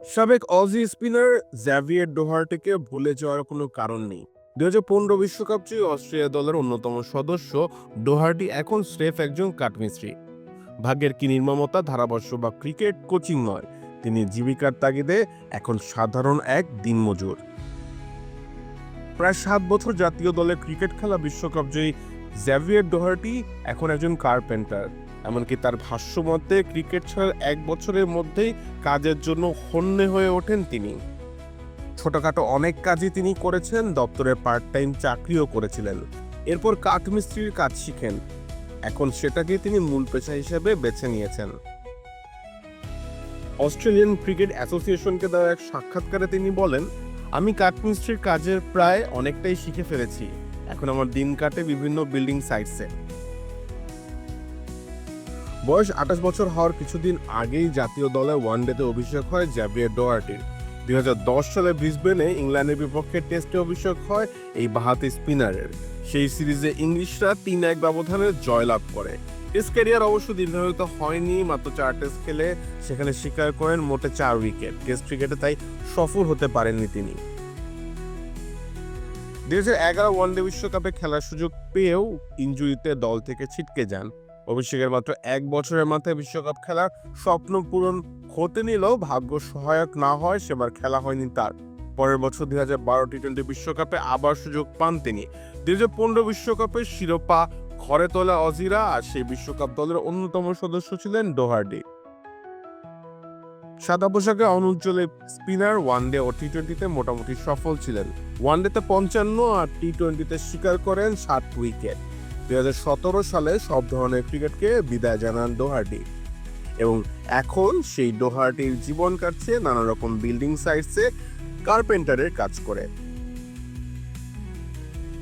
সাবেক Aussie spinner Xavier ডোহার্টিকে ভুলে যাওয়ার কোনো কারণ নেই। দু হাজার পনেরো বিশ্বকাপ জয়ী অস্ট্রেলিয়া দলের অন্যতম সদস্য ডোহার্টি এখন স্রেফ একজন কাঠমিস্ত্রি। ভাগ্যের কি নির্মমতা ধারাবর্ষ বা ক্রিকেট কোচিং নয়, তিনি জীবিকার তাগিদে এখন সাধারণ এক দিনমজুর। প্রায় সাত বছর জাতীয় দলে ক্রিকেট খেলা বিশ্বকাপ জয়ী জ্যাভিয়ার ডোহার্টি এখন একজন কার্পেন্টার। এমনকি তার ভাষ্য মতে, ক্রিকেট ছাড়ার এক বছরের মধ্যেই কাজের জন্য হন্যে হয়ে ওঠেন তিনি। ছোটখাটো অনেক কাজই তিনি করেছেন, দপ্তরের পার্ট টাইম চাকরিও করেছিলেন। এরপর কাঠমিস্ত্রির কাজ শিখেন। এখন সেটাকে তিনি মূল পেশা হিসেবে বেছে নিয়েছেন। অস্ট্রেলিয়ান ক্রিকেট অ্যাসোসিয়েশনকে দেওয়া এক সাক্ষাৎকারে তিনি বলেন, আমি কাঠমিস্ত্রির কাজের প্রায় অনেকটাই শিখে ফেলেছি। এখন আমার দিন কাটে বিভিন্ন বিল্ডিং সাইটসে। বয়স আঠাশ বছর হওয়ার কিছুদিন আগেই জাতীয় দলে ওয়ানডেতে অভিষেক হয় জ্যাভিয়ার ডোয়ার্টির। দুই সালে ব্রিসবেনে ইংল্যান্ডের বিপক্ষে টেস্টে অভিষেক হয় এই বাহাতি স্পিনারের। সেই সিরিজে ইংলিশরা তিন এক ব্যবধানে জয়লাভ করে। টেস্ট ক্যারিয়ার অবশ্য দীর্ঘায়িত হয়নি, মাত্র চার টেস্ট খেলে সেখানে স্বীকার করেন মোটে চার উইকেট। টেস্ট ক্রিকেটে তাই সফল হতে পারেননি তিনি। দুই হাজার এগারো ওয়ানডে বিশ্বকাপে খেলার সুযোগ পেয়েও ইঞ্জুরিতে দল থেকে ছিটকে যান। অভিষেকের মাত্র এক বছরের মাথায় বিশ্বকাপ খেলার স্বপ্ন পূরণ হতে নিলেও ভাগ্য সহায়ক না হয় সেবার খেলা হয়নি তার। পরের বছর দুই হাজার বারো টি টোয়েন্টি বিশ্বকাপে আবার সুযোগ পান তিনি। দুই হাজার পনেরো বিশ্বকাপে শিরোপা ঘরে তোলা অজিরা আর সেই বিশ্বকাপ দলের অন্যতম সদস্য ছিলেন ডোহার্ডি। সাদা পোশাকে অনুজ্জ্বল স্পিনার ওয়ানডে ও টি টোয়েন্টিতে মোটামুটি সফল ছিলেন। ওয়ান ওয়ানডেতে পঞ্চান্ন আর টি টোয়েন্টিতে স্বীকার করেন সাত উইকেট। দুই হাজার সতেরো সালে সব ধরনের ক্রিকেটকে বিদায় জানান ডোহার্টি এবং এখন সেই ডোহার্টির জীবন কাটছে নানা রকম বিল্ডিং সাইটসে কার্পেন্টারের কাজ করে।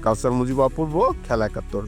কাউসার মুজিব অপূর্ব, খেলা একাত্তর।